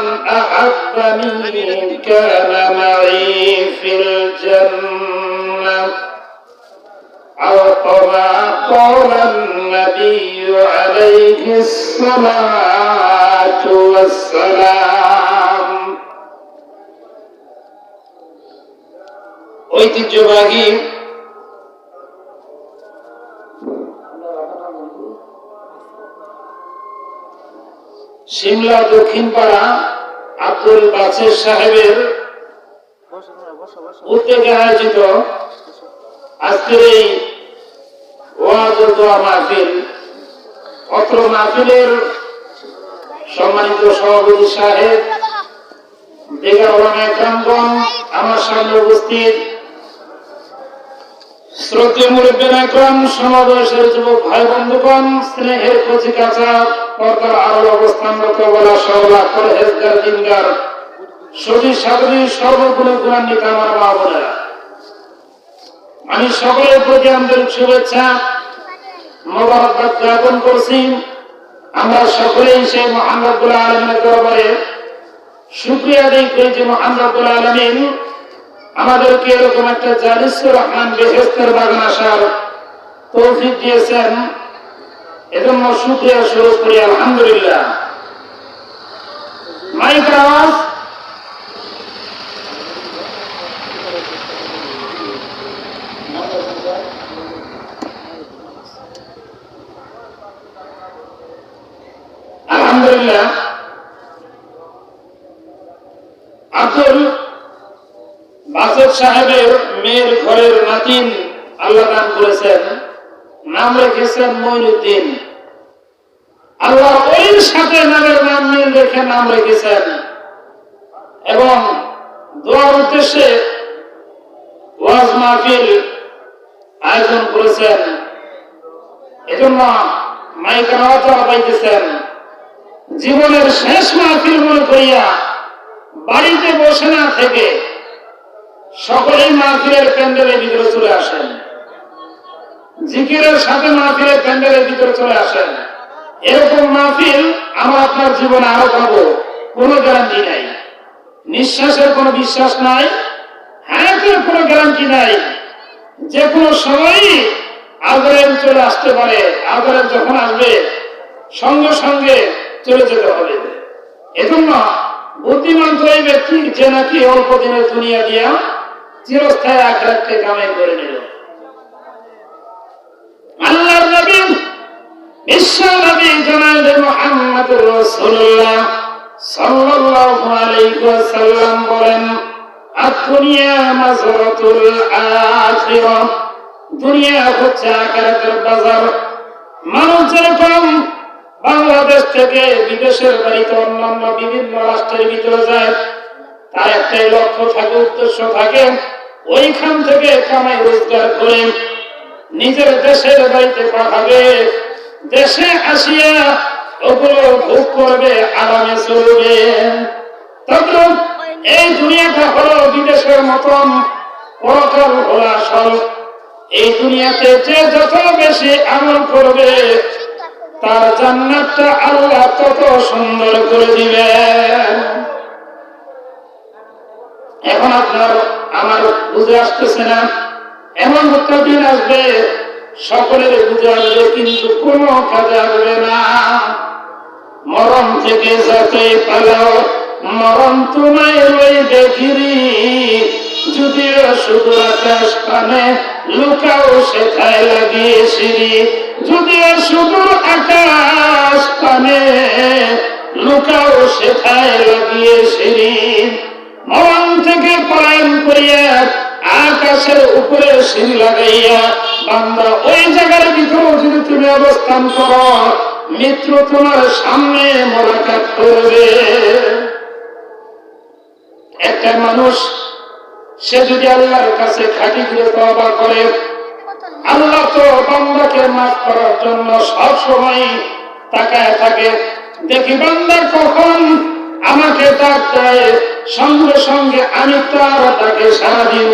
من أحبني كان معي في الجنة أو كما قال النبي عليه الصلاة والسلام ঐতিহ্যবাহী সিমলা দক্ষিণ পাড়া আব্দুল বাছের সাহেবের উদ্যোগে আয়োজিত আজকের এই মাহফিল, অত্র মাহফিলের সম্মানিত সভাপতি সাহেব ওলামা আমার সামনে উপস্থিত শ্রদ্ধেয় মুরব্বীন সমাবেশের যুবক ভাই বন্ধুগণ, স্নেহের কচি কাঁচা, পর্দার আরও অবস্থানরত বলা সহলা করে আমি সকলের প্রতি আন্তরিক শুভেচ্ছা মোবারকবাদ জ্ঞাপন করছি। আমরা সকলেই সেই মহান রব্বুল আলমিনের দরবারে আদায় করি যে মহান রব্বুল আলমিন আমাদেরকে এরকম একটা জালিসুর রহমান বেহেস্তের বাগান আসার তৌফিক দিয়েছেন। এজন্য শুক্রিয়া শুরু করি, আলহামদুলিল্লাহ। মাইক আওয়াজ। আলহামদুলিল্লাহ আব্দুল বাসেদ সাহেবের মেয়ের ঘরের নাতিন আল্লাহ দান করেছেন নাম রেখেছেন মইনুদ্দিন। আল্লাহ ওই সাথে নামের নাম মিল রেখে নাম রেখেছেন। এবং দোয়ার উদ্দেশ্যে ওয়াজ মাহফিল আয়োজন করেছেন। এজন্য মাইকের পাইতেছেন জীবনের শেষ মাহফিল মনে করিয়া বাড়িতে বসে না থেকে সকলেই মাহফিলের প্যান্ডেলের ভিতরে চলে আসেন। জিকিরের সাথে মাহফিলের প্যান্ডেলের ভিতরে চলে আসেন। এরকম মাহফিল আমার আপনার জীবনে আরও পাবো, কোনো গ্যারান্টি নাই। নিঃশ্বাসের কোনো বিশ্বাস নাই, হায়াতের কোনো গ্যারান্টি নাই। যে কোনো সময়ই আদরেন চলে আসতে পারে আদরেন যখন আসবে, সঙ্গে সঙ্গে চলে যেতে হবে। এজন্য বুদ্ধিমান তো এই ব্যক্তি যে নাকি অল্প দিনের দুনিয়া দিয়া দুনিয়া হচ্ছে বাজার। বাংলাদেশ থেকে বিদেশের বাড়িতে অন্যান্য বিভিন্ন রাষ্ট্রের ভিতরে যায়। তার একটাই লক্ষ্য থাকে উদ্দেশ্য থাকে, ওইখান থেকে কামাই রোজগার করে নিজের দেশের বাড়িতে পাঠাবে। দেশে আসিয়া ওগুলো ভোগ করবে, আরামে চলবে। এই দুনিয়াটা হলো বিদেশের মতন পরকাল হলো আসল এই দুনিয়াতে যে যত বেশি আমল করবে, তার জান্নাতটা আল্লাহ তত সুন্দর করে দিবেন। এখন আপনার আমার বুঝে আসতেছে না। এমন একটা দিন আসবে, সকলের বুঝে আসবে, কিন্তু কোনো কাজে আসবে না। মরণ থেকে যতই পালাও, মরণ তোমায় রইবে ঘিরি যদিও শুধু আকাশ পানে লুকাও, সেথায় লাগিয়ে সিঁড়ি। যদিও শুধু আকাশ পানে লুকাও, সেথায় লাগিয়ে সিঁড়ি। সিঁড়ি লাগাইয়া বান্দা ওই জায়গার ভিতরে যদি তুমি অবস্থান তোমার সামনে মোলাকাত করবে। একটা মানুষ, সে যদি আল্লাহর কাছে তবা করে আল্লাহ তো বান্দাকে মাফ করার জন্য সব সময় তাকায় থাকে। দেখি বান্দা কখন আমাকে ডাক সঙ্গে সঙ্গে আমি তার তাকে সারা দিব।